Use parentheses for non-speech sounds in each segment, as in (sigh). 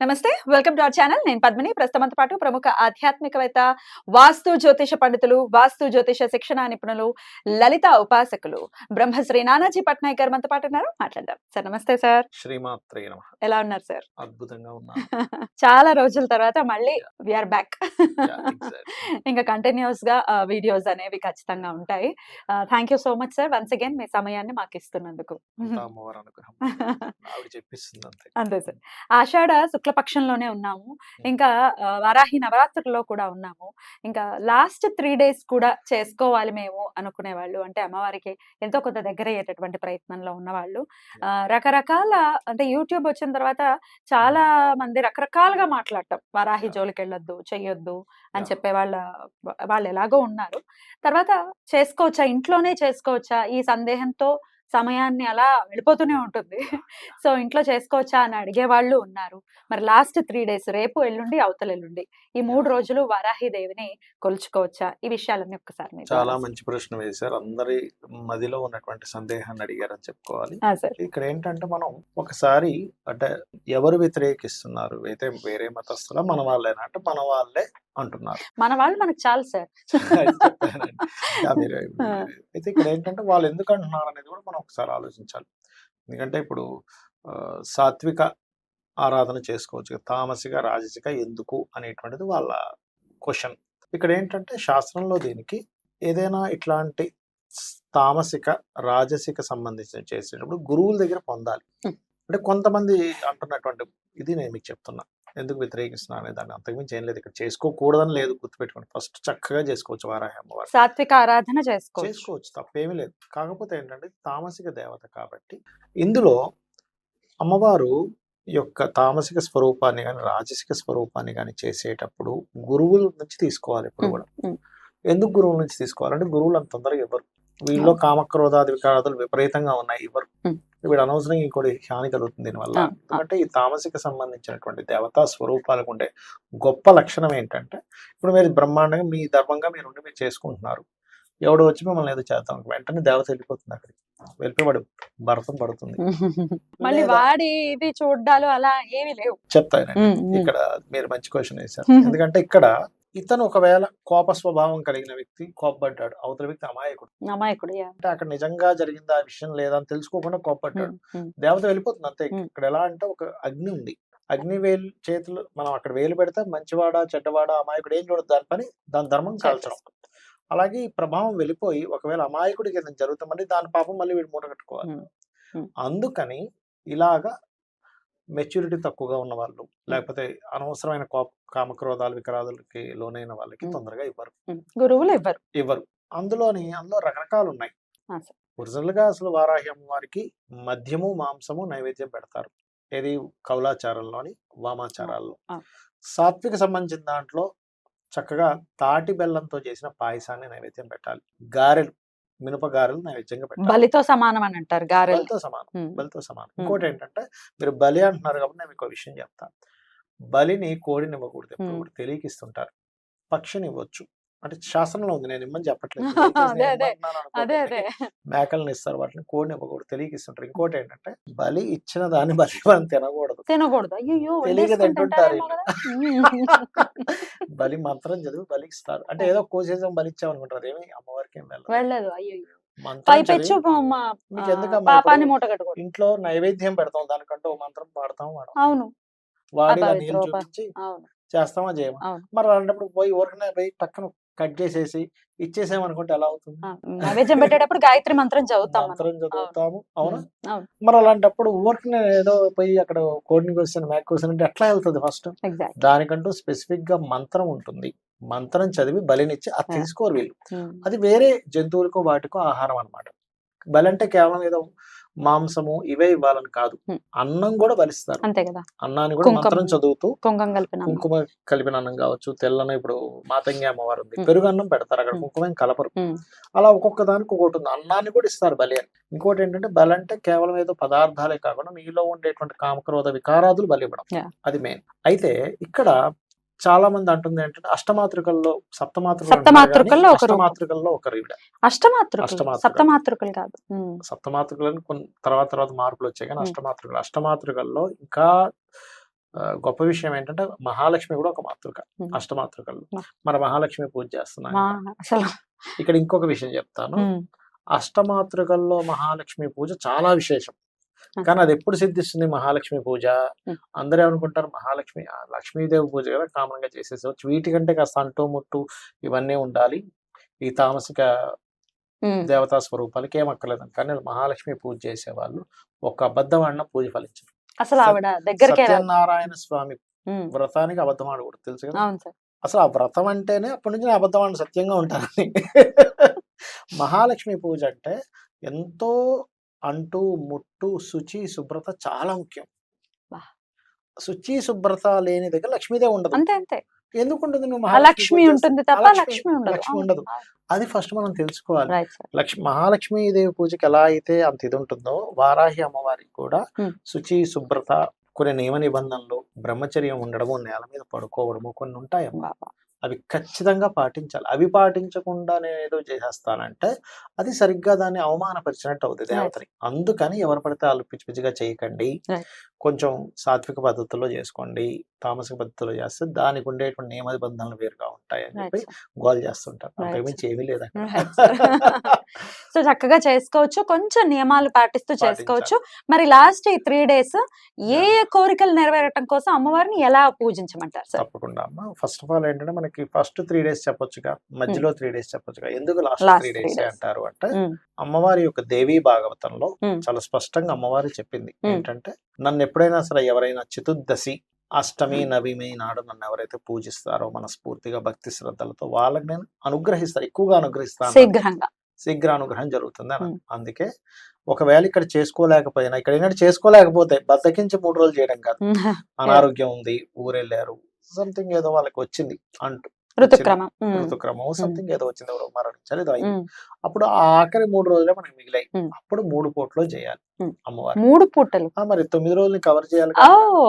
నమస్తే welcome to our channel. నేను పద్మిని. ప్రస్తుతంతో పాటు ప్రముఖ ఆధ్యాత్మికవేత్త వాస్తు జ్యోతిష పండితులు వాస్తు జ్యోతిష శిక్షణ నిపుణులు లలిత ఉపాసకులు బ్రహ్మశ్రీ నానాజీ పట్నాయక్ గారు మనతో పాటు ఉన్నారు. మాట్లాడదాం. సార్ నమస్తే సార్. శ్రీమాత్రే నమ. ఎలా ఉన్నారు సార్? అద్భుతంగా ఉన్నా (laughs) చాలా రోజుల తర్వాత మళ్ళీ విఆర్ బ్యాక్. (laughs) ఇంకా కంటిన్యూస్గా వీడియోస్ అనేవి ఖచ్చితంగా ఉంటాయి. Thank you so much sir once again మీ సమయాన్ని మాకు ఇస్తున్నందుకు. అంతా అమ్మవారి అనుగ్రహం. (laughs) ఆవిడ శుక్లపక్షంలోనే ఉన్నాము. ఇంకా వరాహి నవరాత్రుల్లో కూడా ఉన్నాము. ఇంకా లాస్ట్ త్రీ డేస్ కూడా చేసుకోవాలి మేము అనుకునే వాళ్ళు అంటే అమ్మవారికి ఎంతో కొంత దగ్గర అయ్యేటటువంటి ప్రయత్నంలో ఉన్నవాళ్ళు. రకరకాల అంటే యూట్యూబ్ వచ్చిన తర్వాత చాలా మంది రకరకాలుగా మాట్లాడటం. వరాహి. జోలికి వెళ్ళొద్దు చెయ్యొద్దు అని. చెప్పే వాళ్ళ వాళ్ళు ఎలాగో ఉన్నారు. తర్వాత చేసుకోవచ్చా? ఇంట్లోనే చేసుకోవచ్చా? ఈ సందేహంతో సమయాన్ని అలా వెళ్ళిపోతూనే ఉంటుంది. సో ఇంట్లో చేసుకోవచ్చా అని అడిగే వాళ్ళు ఉన్నారు. మరి లాస్ట్ త్రీ డేస్ రేపు ఎల్లుండి అవతల ఎల్లుండి. ఈ మూడు రోజులు వారాహి దేవిని కొలుచుకోవచ్చా? ఈ విషయాలన్నీ ఒక్కసారి చాలా. మంచి ప్రశ్న వేశారు. అందరి మదిలో ఉన్నటువంటి సందేహాన్ని అడిగారని చెప్పుకోవాలి. ఇక్కడ ఏంటంటే మనం ఒకసారి అంటే ఎవరు వ్యతిరేకిస్తున్నారు? అయితే వేరే మతస్థుల? మన వాళ్ళేనా? అంటే మన వాళ్ళే అంటున్నారు. మన వాళ్ళు మనకు చాలు సార్. (laughs) అయితే ఇక్కడ ఏంటంటే వాళ్ళు ఎందుకు అంటున్నారు అనేది కూడా మనం ఒకసారి ఆలోచించాలి. ఎందుకంటే ఇప్పుడు సాత్విక ఆరాధన చేసుకోవచ్చు తామసిక రాజసిక ఎందుకు అనేటువంటిది వాళ్ళ క్వశ్చన్. ఇక్కడ ఏంటంటే శాస్త్రంలో దీనికి ఏదైనా ఇట్లాంటి తామసిక రాజసిక సంబంధించిన చేసేటప్పుడు గురువుల దగ్గర పొందాలి. అంటే కొంతమంది అంటున్నటువంటి ఇది నేను మీకు చెప్తున్నా. ఎందుకు వ్యతిరేకిస్తున్నా అనే దాన్ని అంతకుమించి ఏం లేదు. ఇక్కడ చేసుకోకూడదని లేదు గుర్తుపెట్టుకోండి. ఫస్ట్ చక్కగా చేసుకోవచ్చు వారాహి అమ్మవారు సాత్విక ఆరాధన చేసుకోవచ్చు. చేసుకోవచ్చు తప్పేమీ లేదు. కాకపోతే ఏంటంటే తామసిక దేవత కాబట్టి ఇందులో అమ్మవారు యొక్క తామసిక స్వరూపాన్ని కానీ రాజసిక స్వరూపాన్ని కానీ చేసేటప్పుడు గురువుల నుంచి తీసుకోవాలి ఇప్పుడు కూడా. ఎందుకు గురువుల నుంచి తీసుకోవాలంటే గురువులు అంత తొందరగా ఇవ్వరు. వీళ్ళు కామక్రోధాది వికారాదులు విపరీతంగా ఉన్నాయి. ఇవ్వరు ఉమ్. వీడు అనవసరంగా ఇంకోటి హాని కలుగుతుంది దీనివల్ల. ఎందుకంటే ఈ తామసిక సంబంధించినటువంటి దేవతా స్వరూపాలకు ఉండే గొప్ప లక్షణం ఏంటంటే ఇప్పుడు మీరు బ్రహ్మాండంగా మీ ధర్మంగా మీరు ఉండి మీరు చేసుకుంటున్నారు. ఎవడు వచ్చి మిమ్మల్ని ఏదో చేద్దాం వెంటనే దేవత వెళ్ళిపోతుంది అక్కడికి. వెళ్ళిపోయి భరతం పడుతుంది. (laughs) మళ్ళీ వాడి ఇది చూడ్డాలు అలా ఏమీ లేవు. ఉమ్. ఇక్కడ మీరు మంచి క్వశ్చన్ వేశారు. ఎందుకంటే ఇక్కడ ఇతను ఒకవేళ కోప స్వభావం కలిగిన వ్యక్తి కోపడ్డాడు అవతల వ్యక్తి అమాయకుడు అమాయకుడు. అంటే అక్కడ నిజంగా జరిగింది ఆ విషయం లేదా అని తెలుసుకోకుండా కోపడ్డాడు. దేవత వెళ్ళిపోతుంది అంతే. ఇక్కడ ఎలా అంటే ఒక అగ్ని ఉంది అగ్ని వేలు చేతులు మనం అక్కడ వేలు పెడితే మంచివాడా చెడ్డవాడా అమాయకుడు ఏం చూడదు దాని పని దాని ధర్మం కాల్చడం అలాగే ఈ ప్రభావం వెళ్ళిపోయి ఒకవేళ అమాయకుడికి ఏదైనా జరుగుతామని దాని పాపం మళ్ళీ వీడు మూట కట్టుకోవాలి. అందుకని ఇలాగా మెచ్యూరిటీ తక్కువగా ఉన్న వాళ్ళు లేకపోతే అనవసరమైన కోప కామక్రోధాలు వికరాదులకి లోనైన వాళ్ళకి. తొందరగా ఇవ్వరు. గురువులు ఇవ్వరు. ఇవ్వరు. అందులోని అందులో రకరకాలు ఉన్నాయి. ఒరిజినల్గా అసలు వారాహి అమ్మవారికి మద్యము మాంసము నైవేద్యం పెడతారు. ఏది? కౌలాచారంలోని వామాచారాల్లో. సాత్విక సంబంధించిన దాంట్లో చక్కగా తాటి బెల్లంతో చేసిన పాయసాన్ని నైవేద్యం పెట్టాలి. గారెలు. మినప గారెలు నైవేద్యంగా పెట్టాలి. బలితో సమానం అని అంటారు గారెలు. బలితో సమానం. బలితో సమానం. ఇంకోటి ఏంటంటే మీరు బలి అంటున్నారు కాబట్టి నేను మీకు ఒక విషయం చెప్తా. బలిని కోడిని ఇవ్వకూడదు ఎప్పుడు తెలియకిస్తుంటారు పక్షిని ఇవ్వచ్చు. అంటే శాస్త్రంలో ఉంది నేను ఇమ్మని చెప్పట్లేదు. (laughs) అదే, అదే. మేకలను ఇస్తారు వాటిని కోడిని ఇవ్వకూడదు తెలియకిస్తుంటారు. ఇంకోటి ఏంటంటే బలి ఇచ్చిన దాన్ని బలి మనం తినకూడదు. తినకూడదు. అయ్యో తెలియక తింటుంటారు బలి మంత్రం చదివి బలి ఇస్తారు. అంటే ఏదో కోసేసం బలి ఇచ్చామనుకుంటారు అదేమి అమ్మవారికి ఏం వెళ్ళదు. అయ్యో ఇంట్లో నైవేద్యం పెడతాం దానికంటే ఓ మంత్రం పాడతాం వాడు అవును. వాడి చూపించి చేస్తామా చేయమా. మరి అలాంటప్పుడు పోయి ఊరికనే పోయి పక్కన కట్ చేసేసి ఇచ్చేసామనుకుంటే ఎలా అవుతుంది? నైవేద్యం పెట్టేటప్పుడు గాయత్రి మంత్రం చదువుతాం. మంత్రం చదువుతాము. అవునా. మరి అలాంటప్పుడు ఊరికనే ఏదో పోయి అక్కడ కోడిని కోసిన మేక కోసిన అంటే ఎట్లా వెళ్తుంది ఫస్ట్ దానికంటూ స్పెసిఫిక్గా మంత్రం ఉంటుంది. మంత్రం చదివి బలినిచ్చి అది. తీసుకోరు వీళ్ళు. అది వేరే జంతువులకో వాటికో ఆహారం అన్నమాట. బలి అంటే కేవలం ఏదో మాంసము ఇవే ఇవ్వాలని కాదు. అన్నం కూడా బలిస్తారు అంతే కదా అన్నాన్ని కూడా కుంకుమ. మంత్రం చదువుతూ కుంకం కలిపిన అన్నం. కుంకుమ కలిపిన అన్నం కావచ్చు తెల్లని ఇప్పుడు మాతంగి అమ్మవారు ఉంది. పెరుగు అన్నం పెడతారు అక్కడ. కుంకుమ కలపరు అలా ఒక్కొక్క దానికి ఒక్కొక్కటి ఉంది అన్నాన్ని కూడా ఇస్తారు బలి అని ఇంకోటి ఏంటంటే బలి అంటే కేవలం ఏదో పదార్థాలే కాకుండా మీలో ఉండేటువంటి కామక్రోధ వికారాదులు బలి ఇవ్వడం. అది మెయిన్ అయితే ఇక్కడ చాలా మంది అంటుంది ఏంటంటే అష్టమాతృకల్లో సప్తమాతృకలు సప్తమాతృకల్లో. అష్టమాతృకల్లో ఒక ఈవిడ అష్టమాతృకులు. సప్తమాతృకులు కాదు సప్తమాతృకలను కొన్ని తర్వాత తర్వాత మార్పులు వచ్చాయి కానీ. అష్టమాతృకలు అష్టమాతృకల్లో ఇంకా గొప్ప విషయం ఏంటంటే మహాలక్ష్మి కూడా ఒక మాతృక. అష్టమాతృకల్లో మన మహాలక్ష్మి పూజ చేస్తున్నాం ఇక్కడ ఇంకొక విషయం చెప్తాను అష్టమాతృకల్లో మహాలక్ష్మి పూజ చాలా విశేషం. కానీ అది ఎప్పుడు సిద్ధిస్తుంది? మహాలక్ష్మి పూజ. అందరూ ఏమనుకుంటారు మహాలక్ష్మి లక్ష్మీదేవి పూజ కదా కామన్గా చేసేసవచ్చు. వీటికంటే కాస్త అంటూ ముట్టు ఇవన్నీ ఉండాలి. ఈ తామసిక దేవతా స్వరూపాలకి ఏం అక్కర్లేదు. కానీ మహాలక్ష్మి పూజ చేసేవాళ్ళు ఒక అబద్ధం ఆడిన పూజ ఫలించదు. అసలు ఆవిడ దగ్గరికే. సత్యనారాయణ స్వామి వ్రతానికి అబద్ధం ఆడకూడదు తెలుసు కదా? అసలు ఆ వ్రతం అంటేనే అప్పటి నుంచి అబద్ధం ఆడిన సత్యంగా ఉంటానని. (laughs) మహాలక్ష్మి పూజ అంటే ఎంతో అంటూ ముట్టు శుచి శుభ్రత చాలా ముఖ్యం. వా. శుచి శుభ్రత లేని దగ్గర లక్ష్మీదేవి ఉండదు. అంతే అంతే. ఎందుకు ఉండదు నువ్వు మహాలక్ష్మి లక్ష్మి ఉంటుంది తప్ప లక్ష్మి ఉండదు. లక్ష్మి ఉండదు. అది ఫస్ట్ మనం తెలుసుకోవాలి. Right sir. లక్ష్మి మహాలక్ష్మీదేవి పూజకి ఎలా అయితే అంత ఇది ఉంటుందో వారాహి అమ్మవారికి కూడా Hmm. శుచి శుభ్రత కొన్ని నియమ నిబంధనలు బ్రహ్మచర్యం ఉండడము నేల మీద పడుకోవడము కొన్ని ఉంటాయమ్మా. అవి ఖచ్చితంగా పాటించాలి. అవి పాటించకుండా నేను ఏదో చేసేస్తానంటే అది సరిగ్గా దాన్ని అవమానపరిచినట్టు అవుతుంది దేవతని. అందుకని ఎవరు పడితే వాళ్ళు పిచ్చి పిచ్చిగా చేయకండి. కొంచెం సాత్విక పద్ధతుల్లో చేసుకోండి తామసిక పద్ధతిలో చేస్తే దానికి ఉండేటువంటి నియమ నిబంధనలు వేరుగా ఉంటాయి అని చెప్పి గోల్ చేస్తుంటారు. అంతకుమించి ఏమీ లేదు. సో చక్కగా చేసుకోవచ్చు. కొంచెం నియమాలు పాటిస్తూ చేసుకోవచ్చు. మరి లాస్ట్ ఈ త్రీ డేస్ ఏ ఏ కోరికలు నెరవేరటం కోసం అమ్మవారిని ఎలా పూజించమంటారు సార్? తప్పకుండా అమ్మ. ఫస్ట్ ఆఫ్ ఆల్ ఏంటంటే మనకి ఫస్ట్ త్రీ డేస్ చెప్పొచ్చుగా. మధ్యలో త్రీ డేస్ చెప్పొచ్చుగా. ఎందుకు లాస్ట్ త్రీ డేస్. అంటారు అంటే అమ్మవారి యొక్క దేవీ భాగవతంలో. చాలా స్పష్టంగా అమ్మవారు చెప్పింది. ఏంటంటే నన్ను ఎప్పుడైనా సరే ఎవరైనా చతుర్దశి అష్టమి నవమి నాడు నన్ను ఎవరైతే పూజిస్తారో మనస్ఫూర్తిగా భక్తి శ్రద్ధలతో వాళ్ళకి నేను అనుగ్రహిస్తాను ఎక్కువగా అనుగ్రహిస్తాను. శీఘ్రంగా. శీఘ్ర అనుగ్రహం జరుగుతుంది అని. అందుకే ఒకవేళ ఇక్కడ చేసుకోలేకపోయినా ఇక్కడ ఏంటంటే చేసుకోలేకపోతే బద్దకించి మూడు రోజులు చేయడం కాదు. అనారోగ్యం ఉంది ఊరెళ్ళారు సంథింగ్ ఏదో వాళ్ళకి వచ్చింది అంటూ. ఋతుక్రమం. సంథింగ్ ఏదో వచ్చింది ఎవరో మరణించాలి ఏదో అయింది. అప్పుడు ఆ ఆఖరి మూడు రోజులే మనకి మిగిలాయి. అప్పుడు మూడు పూటలో చేయాలి. అమ్మవారు మూడు పూటలు? మరి తొమ్మిది రోజులు కవర్ చేయాలి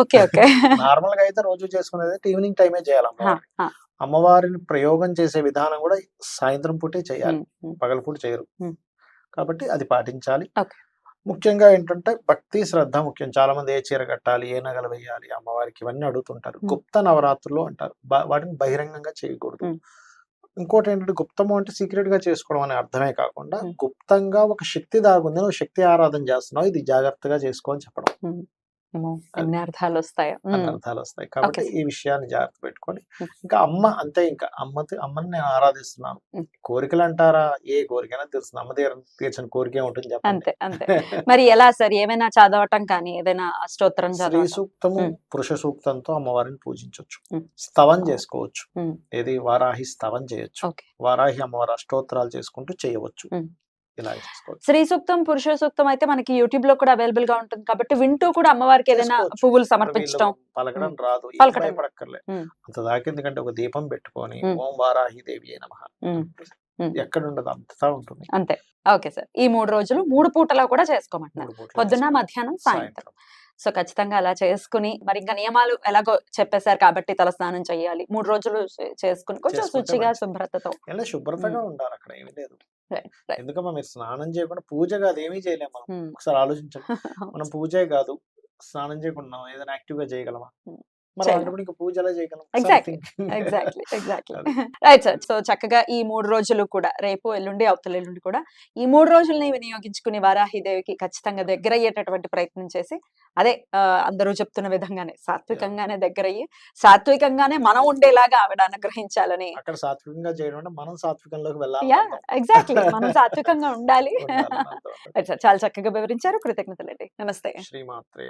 ఓకే ఓకే. (laughs) నార్మల్గా అయితే రోజు చేసుకునేది ఈవినింగ్ టైమే చేయాలి అమ్మవారు అమ్మవారిని. ప్రయోగం చేసే విధానం కూడా సాయంత్రం పూటే చేయాలి. పగలపూట చేయరు. కాబట్టి అది పాటించాలి. ముఖ్యంగా ఏంటంటే భక్తి శ్రద్ధ ముఖ్యం చాలా మంది ఏ చీర కట్టాలి ఏ నగలు వేయాలి అమ్మవారికి ఇవన్నీ అడుగుతుంటారు. గుప్త నవరాత్రులు అంటారు వాటిని బహిరంగంగా చేయకూడదు. ఇంకోటి ఏంటంటే గుప్తము అంటే సీక్రెట్గా చేసుకోవడం అనే అర్థమే కాకుండా. గుప్తంగా ఒక శక్తి దాగుంది నువ్వు శక్తి ఆరాధన చేస్తున్నావు ఇది జాగ్రత్తగా చేసుకో అని చెప్పడం అర్థాలు వస్తాయో? అన్ని ఉమ్, అర్థాలు వస్తాయి. కాబట్టి. ఈ విషయాన్ని జాగ్రత్త పెట్టుకొని. ఇంకా అమ్మ అంతే ఇంకా. అమ్మ అమ్మని నేను ఆరాధిస్తున్నాను. కోరికలు అంటారా? ఏ కోరికైనా తీరుస్తుంది. అమ్మ తీర తీర్చిన కోరికే ఉంటుంది చెప్పండి. అంతే అంతే. (laughs) మరి ఎలా సార్? ఏమైనా చదవటం కానీ ఏదైనా స్తోత్రం స్త్రీ సూక్తము. పురుష సూక్తంతో అమ్మవారిని పూజించవచ్చు. స్తవం చేసుకోవచ్చు. ఏది? వారాహి స్తవం చేయొచ్చు. వారాహి అమ్మవారి అష్టోత్తరాలు చేసుకుంటూ చేయవచ్చు. ఇలా స్త్రీ సూక్తం పురుష సూక్తం అయితే మనకి యూట్యూబ్లో కూడా అవైలబుల్గా ఉంటుంది కాబట్టి వింటూ కూడా అమ్మవారికి ఏదైనా. పువ్వులు సమర్పించడం. పలకడం రాదు. పలకడం. అంత దాకా ఎందుకంటే ఒక దీపం పెట్టుకొని. ఓం వారాహి దేవి నమ. ఎక్కడ ఉండదు అంతటా ఉంటుంది. అంతే. Okay sir. ఈ మూడు రోజులు మూడు పూటలా కూడా చేసుకోమంటున్నారు. మూడు పూట్ల పొద్దున చేసుకోవచ్చు. మధ్యాహ్నం సాయంత్రం. సో ఖచ్చితంగా అలా చేసుకుని మరి ఇంకా నియమాలు ఎలాగో చెప్పేశారు కాబట్టి తల స్నానం చేయాలి. మూడు రోజులు చేసుకుని కొంచెం శుచిగా. శుభ్రతతో. శుభ్రతగా ఉండాలి అక్కడ? ఏమీ లేదు. ఎందుకమ్మా మీరు స్నానం చేయకుండా పూజ కాదు ఏమీ చేయలేము మనం. ఒకసారి ఆలోచించండి. (laughs) మనం పూజే కాదు స్నానం చేయకుండా ఏదైనా యాక్టివ్గా చేయగలమా రైట్ సార్ సో చక్కగా ఈ మూడు రోజులు కూడా రేపు ఎల్లుండి అవతల ఎల్లుండి కూడా ఈ మూడు రోజుల్ని వినియోగించుకుని వారాహిదేవికి ఖచ్చితంగా దగ్గర అయ్యేటటువంటి ప్రయత్నం చేసి అదే అందరూ చెప్తున్న విధంగానే సాత్వికంగానే దగ్గరయ్యి సాత్వికంగానే మనం ఉండేలాగా ఆవిడ అనుగ్రహించాలని. అక్కడ సాత్వికంగా చేయడం మనం సాత్వికంలోకి వెళ్ళాలి ఎగ్జాక్ట్లీ మనం (laughs) సాత్వికంగా ఉండాలి. (laughs) చాలా చక్కగా వివరించారు. కృతజ్ఞతలండి. నమస్తే. శ్రీమాత్రే